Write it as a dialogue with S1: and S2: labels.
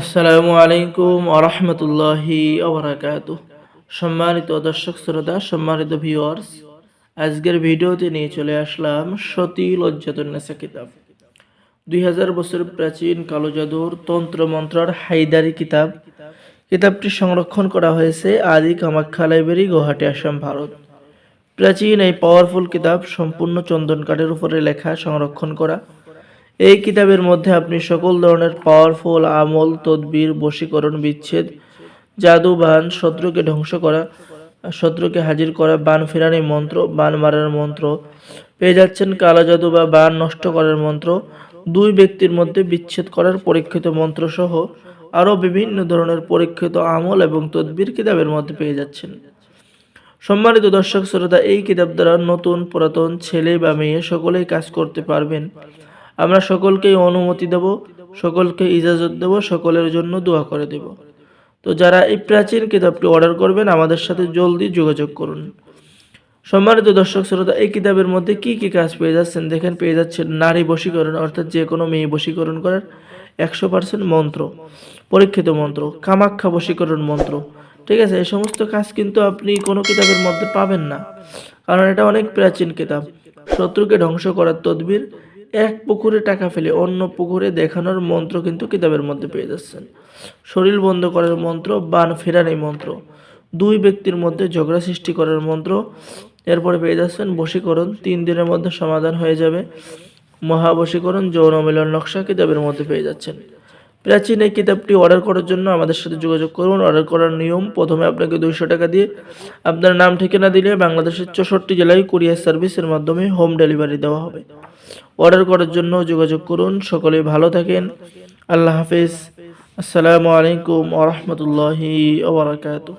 S1: আসসালামু আলাইকুম আরহামতুল্লাহি ওবরাকাত সম্মানিত দর্শক শ্রোতা, সম্মানিত ভিউয়ার্স আজকের ভিডিওতে নিয়ে চলে আসলাম সতী লজ্জাতুন্নেসা কিতাব। দুই হাজার বছর প্রাচীন কালো জাদুর তন্ত্র মন্ত্রার হাইদারি কিতাব। কিতাবটি সংরক্ষণ করা হয়েছে আদি কামাখ্যা লাইব্রেরি, গুয়াহাটি, আসাম, ভারত। প্রাচীন এই পাওয়ারফুল কিতাব সম্পূর্ণ চন্দন কাঠের উপরে লেখা, সংরক্ষণ করা। এই কিতাবের মধ্যে আপনি সকল ধরনের পাওয়ারফুল আমল, তদবির, বশীকরণ, বিচ্ছেদ জাদু বান শত্রুকে ধ্বংস করা, শত্রুকে হাজির করা, বান ফেরানি মন্ত্র, বান মারার মন্ত্র, পেয়ে যাচ্ছেন কালো জাদু বা বান নষ্ট করার মন্ত্র, দুই ব্যক্তির মধ্যে বিচ্ছেদ করার পরীক্ষিত মন্ত্র সহ আরও বিভিন্ন ধরনের পরীক্ষিত আমল এবং তদবির কিতাবের মধ্যে পেয়ে যাচ্ছেন। সম্মানিত দর্শক, শ্রোতা, এই কিতাব দ্বারা নতুন, পুরাতন ছেলে বা মেয়ে সকলেই কাজ করতে পারবেন। আমরা সকলকেই অনুমতি দেব, সকলকে ইজাজত দেব, সকলের জন্য দোয়া করে দেব। তো যারা এই প্রাচীন কিতাবটি অর্ডার করবেন, আমাদের সাথে জলদি যোগাযোগ করুন। সম্মানিত দর্শক শ্রোতা, এই কিতাবের মধ্যে কি কি কাজ পেয়ে যাচ্ছেন? দেখেন, পেয়ে যাচ্ছেন নারী বশীকরণ, অর্থাৎ যে কোনো মেয়ে বশীকরণ করার একশো পার্সেন্ট মন্ত্র, পরীক্ষিত মন্ত্র, কামাখ্যা বশীকরণ মন্ত্র। ঠিক আছে, এই সমস্ত কাজ কিন্তু আপনি কোনো কিতাবের মধ্যে পাবেন না। কারণ এটা অনেক প্রাচীন কিতাব। শত্রুকে ধ্বংস করার তদবির এক পুকুরে টাকা ফেলে অন্য পুকুরে দেখানোর মন্ত্র কিন্তু কিতাবের মধ্যে পেয়ে যাচ্ছেন। শরীর বন্ধ করার মন্ত্র, বান ফেরানি মন্ত্র। দুই ব্যক্তির মধ্যে ঝগড়া সৃষ্টি করার মন্ত্র এরপরে পেয়ে যাচ্ছেন বশীকরণ। তিন দিনের মধ্যে সমাধান হয়ে যাবে। মহাবশীকরণ, যৌন মিলন নকশা কিতাবের মধ্যে পেয়ে যাচ্ছেন। প্রাচীন এই কিতাবটি অর্ডার করার জন্য আমাদের সাথে যোগাযোগ করুন। অর্ডার করার নিয়ম, প্রথমে আপনাকে দুইশো টাকা দিয়ে আপনার নাম, ঠিকানা দিলে বাংলাদেশের চৌষট্টি জেলায় কুরিয়ার সার্ভিসের মাধ্যমে হোম ডেলিভারি দেওয়া হবে। অর্ডার করার জন্য যোগাযোগ করুন। সকলে ভালো থাকেন। আল্লাহ হাফিজ। আসসালামু আলাইকুম আ ওবরাকাতুহ